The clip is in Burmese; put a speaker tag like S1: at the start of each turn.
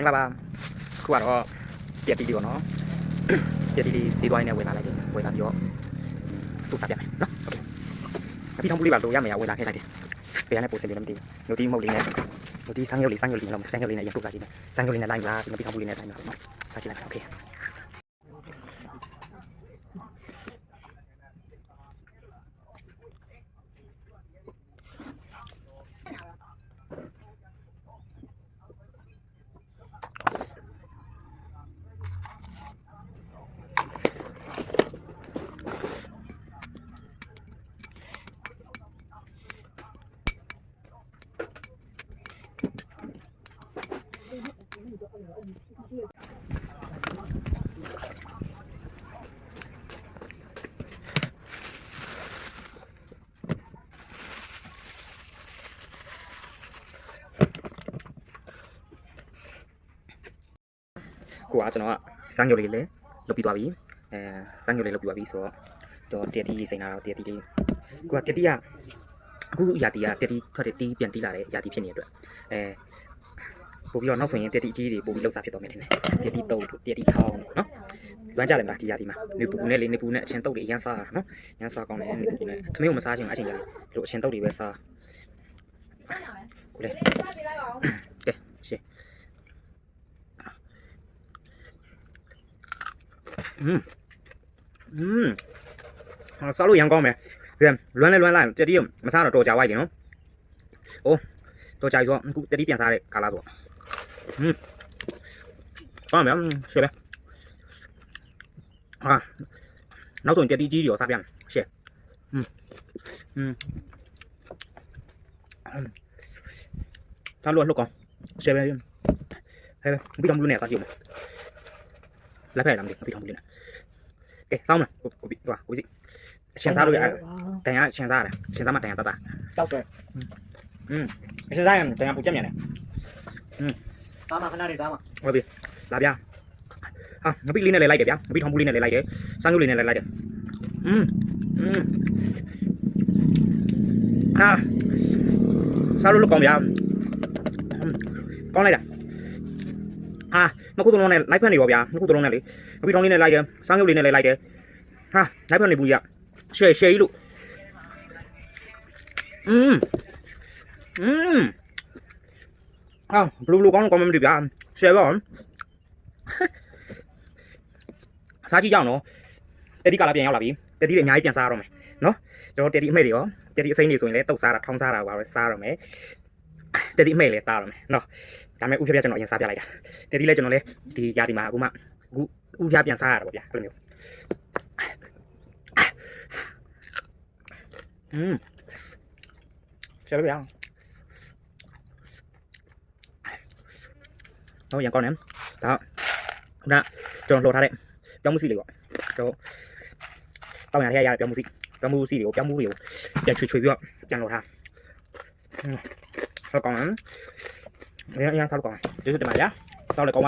S1: င်္ဂလာပါခုကတော့ပြက်တီလေးပေါ့နော်ပြက်တီလေးဈေးသွားရင်းနဲ့ဝယ်လာလိုက်တယ်ဝယ်လာပြီးတော့သူ့စားပြမယ်နော်โอเคအပြီးထောင်ပူလေးပါလို့ရမယ်ဝယ်လာခဲ့လိုက်တယ်ဘယ်ကနေပို့စင်တယ်လည်းမသိဘူးညိုတီမဟုတ်လေးနဲ့ညိုတီဆန်းရုပ်လေးဆန်းရုပ်လေးနဲ့လောက်ဆန်းရုပ်လေးနဲ့ရတုစားကြည့်မယ်ဆန်းရုပ်လေးနဲ့လိုက်လာပြီးတော့ပြီးထောင်ပူလေးနဲ့တိုင်းလာနော်စားကြည့်လိုက်မယ်โอเค ကိုကကျွန်တော်ကစမ်းကြိုလေးလည်းလုပ်ပြီးသွားပြီအဲစမ်းကြိုလေးလုပ်ပြီးသွားပြီဆိုတော့တော့တက်တီစိန်လာတော့တက်တီလေးကိုကတက်တီကအခုရာတီကတက်တီထွက်တဲ့တီးပြန်တီးလာတဲ့ရာတီဖြစ်နေတဲ့အတွက်အဲပို့ပြီးတော့နောက်ဆိုရင်တက်တီအကြီးတွေပို့ပြီးလှုပ်စားဖြစ်တော့မယ်ထင်တယ်တက်တီတုပ်တက်တီထောင်းနော်လွမ်းကြတယ်မလားဒီရာတီမှာနေပူနဲ့လေနေပူနဲ့အချင်းတုပ်တွေအရန်စားတာနော်အရန်စားကောင်းတယ်နေပူနဲ့ခမင်းကိုမစားချင်ဘူးအချင်းကြတယ်ဒီလိုအချင်းတုပ်တွေပဲစားကိုလေကဲရှေ့ อืมอืมဟာစားလို့ရန်ကောင်းမယ်ဒီလွမ်းလဲလွမ်းလိုက်တက်တီးမစားတော့တော်ကြဝိုက်တယ်နော်။အိုးတော်ကြပြီဆိုတော့အခုတက်တီးပြန်စားတဲ့ကာလာဆိုတော့อืมကောင်းမယ်ရှေ့ပဲဟာနောက်ဆုံးတက်တီးကြီးရောစားပြန်ရှေ့อืมอืมစားလို့လှုပ်ကောင်းရှေ့ပဲဟဲ့ပြီးတော့မလို့နဲ့စားကြည့်ဦးမယ် လက်ဖက်လာမသိပြီးတော့မလို့နဲ့ကဲစောင်းမလားကိုကိုပြီးဟိုကိုစီအရှင်စားလို့ရတယ်တန်ရအရှင်စားရတယ်အရှင်စားမှတန်ရတတ်တာ
S2: တောက်တယ်
S1: อืมအရှင်စားရင်တန်ရပူချက်မြန်တယ်
S2: သားမခဏလေးသားမ
S1: ဟုတ်ပြီ လာဗျာဟာငပိလေးနဲ့လည်းလိုက်တယ်ဗျာငပိထောင်ပူလေးနဲ့လည်းလိုက်တယ်စမ်းညိုလေးနဲ့လည်းလိုက်တယ်อืมอืมဟာစားလို့လောက်ကောင်းဗျာอืมကောင်းလိုက်တာဟာနှစ်ခုသုံးလုံးနဲ့လိုက်ဖက်နေရောဗျာနှစ်ခုသုံးလုံးနဲ့လေငပိထောင်လေးနဲ့လိုက်တယ်စမ်းညိုလေးနဲ့လည်းလိုက်တယ်ဟာလိုက်ဖက်နေဘူးကြီးရှယ်ရှယ်ကြီးလို့อืมอืมအာဘလူးဘလူးကောင်းကောင်းမမသိဗျာရှယ်ပါဦးစားကြည့်ကြအောင်နော်တက်တီကာလာပြန်ရောက်လာပြီတက်တီတွေအများကြီးပြန်စားရတော့မယ်နော်ကျွန်တော်တက်တီအမိတ်တွေရောတက်တီအစိမ့်တွေဆိုရင်လည်းတုတ်စားတာထောင်းစားတာပါပဲစားရမယ် တက်တီအမိတ်လည်းစားရမယ်နော်ဒါမဲ့ဥပြပြကျွန်တော်အရင်စားပြလိုက်တာတက်တီလည်းကျွန်တော်လည်းဒီရာဒီမှာအခုမှအခုဥပြပြန်စားရတာပေါ့ဗျာအဲ့လိုမျိုးอืมရှယ်ပါဗျာတော့ရန်ကောင်းတယ်ဒါခုနကျွန်တော်လှော်ထားတဲ့ပြောင်းမှုစီလေးပေါ့ကျွန်တော်တောင်းရတဲ့ရရပြောင်းမှုစီပြောင်းမှုစီတွေကိုပြောင်းမှုတွေကိုပြန်ချွေချွေပြီးတော့ပြန်လှော်ထား ဟုတ်ကောင်းတယ်အရင်အရင်ထားလို့ကောင်းတယ်ကျေးဇူးတင်ပါဗျာတောက်လည်းကော